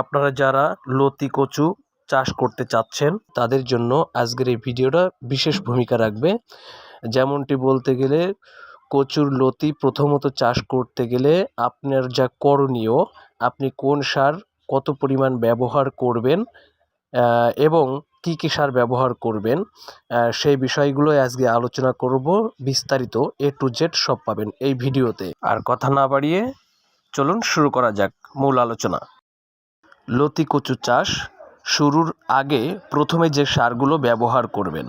আপনারা যারা লতি কচু চাষ করতে চাচ্ছেন, তাদের জন্য আজকের এই ভিডিওটা বিশেষ ভূমিকা রাখবে। যেমনটি বলতে গেলে, কচুর লতি প্রথমত চাষ করতে গেলে আপনার যা করণীয়, আপনি কোন সার কত পরিমাণ ব্যবহার করবেন এবং কী কী সার ব্যবহার করবেন সেই বিষয়গুলো আজকে আলোচনা করব। বিস্তারিত এ টু জেড সব পাবেন এই ভিডিওতে। আর কথা না বাড়িয়ে চলুন শুরু করা যাক মূল আলোচনা। লতি কচু চাষ শুরুর আগে প্রথমে যে সারগুলো ব্যবহার করবেন।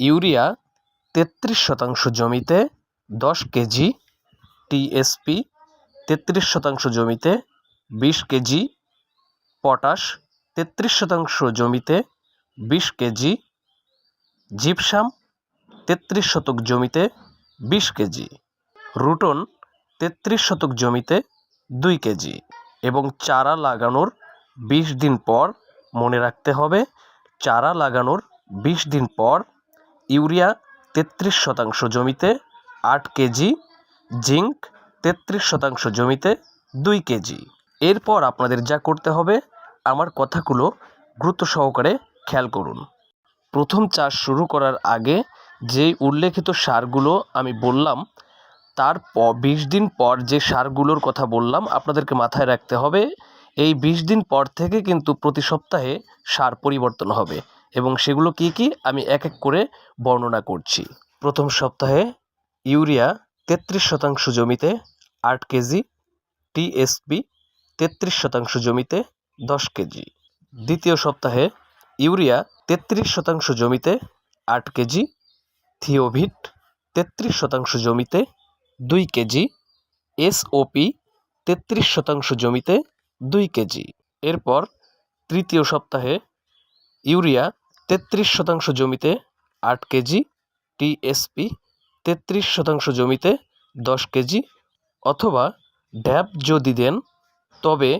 ইউরিয়া তেত্রিশ শতাংশ জমিতে দশ কেজি, টিএসপি তেত্রিশ শতাংশ জমিতে বিশ কেজি, পটাশ তেত্রিশ শতাংশ জমিতে বিশ কেজি, জিপসাম তেত্রিশ শতক জমিতে বিশ কেজি, রুটন তেত্রিশ শতক জমিতে দুই কেজি এবং চারা লাগানোর বিশ দিন পর মনে রাখতে হবে, চারা লাগানোর বিশ দিন পর ইউরিয়া তেত্রিশ শতাংশ জমিতে আট কেজি, জিঙ্ক তেত্রিশ শতাংশ জমিতে দুই কেজি। এরপর আপনাদের যা করতে হবে, আমার কথাগুলো গুরুত্ব সহকারে খেয়াল করুন। প্রথম চাষ শুরু করার আগে যে উল্লেখিত সারগুলো আমি বললাম, তার বিশ দিন পর যে সারগুলোর কথা বললাম, আপনাদেরকে মাথায় রাখতে হবে এই বিশ দিন পর থেকে কিন্তু প্রতি সপ্তাহে সার পরিবর্তন হবে এবং সেগুলো কি কি আমি এক এক করে বর্ণনা করছি। প্রথম সপ্তাহে ইউরিয়া তেত্রিশ শতাংশ জমিতে আট কেজি টিএসপি তেত্রিশ শতাংশ জমিতে দশ কেজি। দ্বিতীয় সপ্তাহে ইউরিয়া তেত্রিশ শতাংশ জমিতে আট কেজি, থিওভিট তেত্রিশ শতাংশ জমিতে দুই কেজি এসওপি তেত্রিশ শতাংশ জমিতে দুই কেজি। এরপর তৃতীয় সপ্তাহে ইউরিয়া তেত্রিশ শতাংশ জমিতে আট কেজি টিএসপি তেত্রিশ শতাংশ জমিতে দশ কেজি অথবা ড্যাব যদি দেন, তবে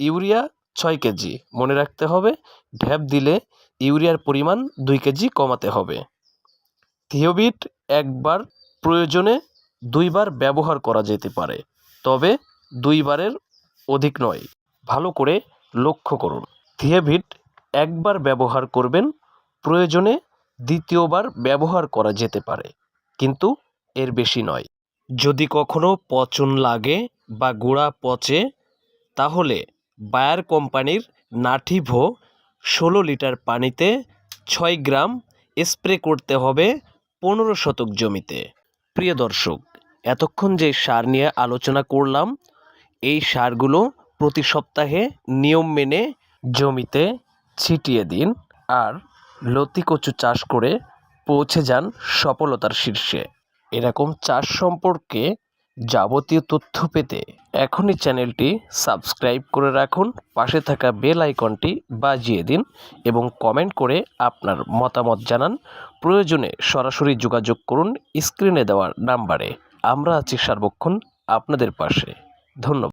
ইউরিয়া ছয় কেজি। মনে রাখতে হবে ঢ্যাপ দিলে ইউরিয়ার পরিমাণ দুই কেজি কমাতে হবে। থিওবিট একবার প্রয়োজনে দুইবার ব্যবহার করা যেতে পারে, তবে দুইবারের অধিক নয়, ভালো করে লক্ষ্য করুন। থিয়েভিট একবার ব্যবহার করবেন, প্রয়োজনে দ্বিতীয়বার ব্যবহার করা যেতে পারে, কিন্তু এর বেশি নয়। যদি কখনো পচন লাগে বা গোড়া পচে, তাহলে বায়ার কোম্পানির নাঠিভো ষোলো লিটার পানিতে ছয় গ্রাম স্প্রে করতে হবে পনেরো শতক জমিতে। প্রিয় দর্শক, এতক্ষণ যে সার নিয়ে আলোচনা করলাম এই সারগুলো প্রতি সপ্তাহে নিয়ম মেনে জমিতে ছিটিয়ে দিন আর লতি কচু চাষ করে পৌঁছে যান সফলতার শীর্ষে। এরকম চাষ সম্পর্কে যাবতীয় তথ্য পেতে এখনই চ্যানেলটি সাবস্ক্রাইব করে রাখুন, পাশে থাকা বেল আইকনটি বাজিয়ে দিন এবং কমেন্ট করে আপনার মতামত জানান। প্রয়োজনে সরাসরি যোগাযোগ করুন স্ক্রিনে দেওয়ার নাম্বারে। আমরা আছি সার্বক্ষণ আপনাদের পাশে। ধন্যবাদ।